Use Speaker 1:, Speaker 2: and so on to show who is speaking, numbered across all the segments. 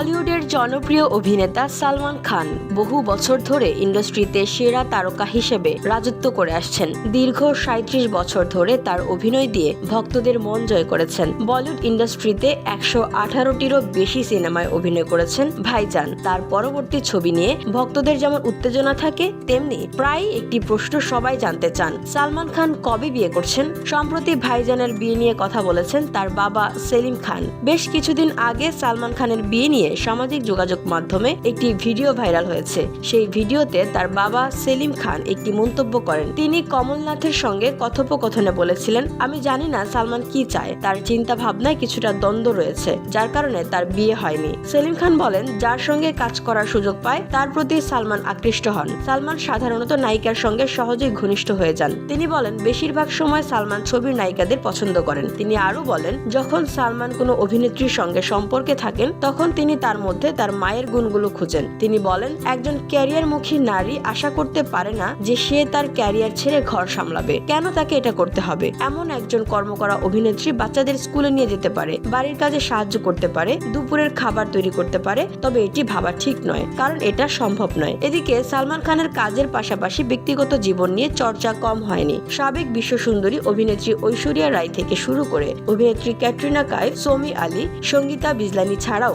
Speaker 1: বলিউডের জনপ্রিয় অভিনেতা সালমান খান বহু বছর ধরে ইন্ডাস্ট্রিতে সেরা তারকা হিসেবে রাজত্ব করে আসছেন। দীর্ঘ সাঁত্রিশ বছর ধরে তার অভিনয় দিয়ে ভক্তদের মন জয় করেছেন। বলিউড ইন্ডাস্ট্রিতে একশো আঠারোটিরও বেশি সিনেমায় অভিনয় করেছেন ভাইজান। তার পরবর্তী ছবি নিয়ে ভক্তদের যেমন উত্তেজনা থাকে, তেমনি প্রায় একটি প্রশ্ন সবাই জানতে চান, সালমান খান কবে বিয়ে করছেন? সম্প্রতি ভাইজানের বিয়ে নিয়ে কথা বলেছেন তার বাবা সেলিম খান। বেশ কিছুদিন আগে সালমান খানের বিয়ে নিয়ে সামাজিক যোগাযোগ মাধ্যমে একটি ভিডিও ভাইরাল হয়েছে। সেই ভিডিওতে তার বাবা সেলিম খান একটি মন্তব্য করেন। তিনি কমলনাথের সঙ্গে কথোপকথনে বলেছিলেন, আমি জানি না সালমান কি চায়। তার চিন্তা ভাবনায় কিছুটা দ্বন্দ্ব রয়েছে, যার কারণে তার বিয়ে হয়নি। সেলিম খান বলেন, যার সঙ্গে কাজ করার সুযোগ পায়, তার প্রতি সালমান আকৃষ্ট হন। সালমান সাধারণত নায়িকার সঙ্গে সহজেই ঘনিষ্ঠ হয়ে যান। তিনি বলেন, বেশিরভাগ সময় সালমান ছবির নায়িকাদের পছন্দ করেন। তিনি আরও বলেন, যখন সালমান কোনো অভিনেত্রীর সঙ্গে সম্পর্কে থাকেন, তখন তিনি তার মধ্যে তার মায়ের গুণগুলো খুঁজেন। তিনি বলেন, একজন ক্যারিয়ারমুখী নারী আশা করতে পারে না যে সে তার ক্যারিয়ার ছেড়ে ঘর সামলাবে। কেন তাকে এটা করতে হবে? এমন একজন কর্মকরা অভিনেত্রী বাচ্চাদের স্কুলে নিয়ে যেতে পারে, বাড়ির কাজে সাহায্য করতে পারে, দুপুরের খাবার তৈরি করতে পারে, তবে এটি ভাবা ঠিক নয়, কারণ এটা সম্ভব নয়। এদিকে সালমান খানের কাজের পাশাপাশি ব্যক্তিগত জীবন নিয়ে চর্চা কম হয়নি। সাবেক বিশ্ব সুন্দরী অভিনেত্রী ঐশ্বরিয়া রায় থেকে শুরু করে অভিনেত্রী ক্যাটরিনা কাইফ, সৌমি আলী, সঙ্গীতা বিজলানি ছাড়াও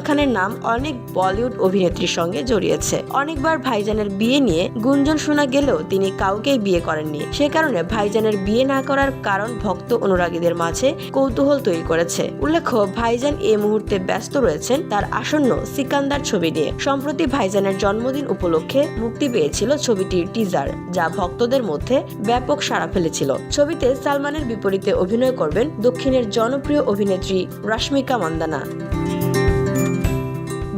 Speaker 1: সালমান খানের নাম অনেক বলিউড অভিনেত্রীর সঙ্গে জড়িয়েছে। অনেকবার ভাইজানের বিয়ে নিয়ে গুঞ্জন শোনা গেলেও তিনি কাউকেই বিয়ে করেননি। সে কারণে ভাইজানের বিয়ে না করার কারণ ভক্ত অনুরাগীদের মাঝে কৌতূহল তৈরি করেছে। উল্লেখ্য, ভাইজান এই মুহূর্তে ব্যস্ত রয়েছেন তার আসন্ন সিকান্দার ছবি নিয়ে। সম্প্রতি ভাইজানের জন্মদিন উপলক্ষে মুক্তি পেয়েছিল ছবিটির টিজার, যা ভক্তদের মধ্যে ব্যাপক সাড়া ফেলেছিল। ছবিতে সালমানের বিপরীতে অভিনয় করবেন দক্ষিণের জনপ্রিয় অভিনেত্রী Rashmika Mandanna.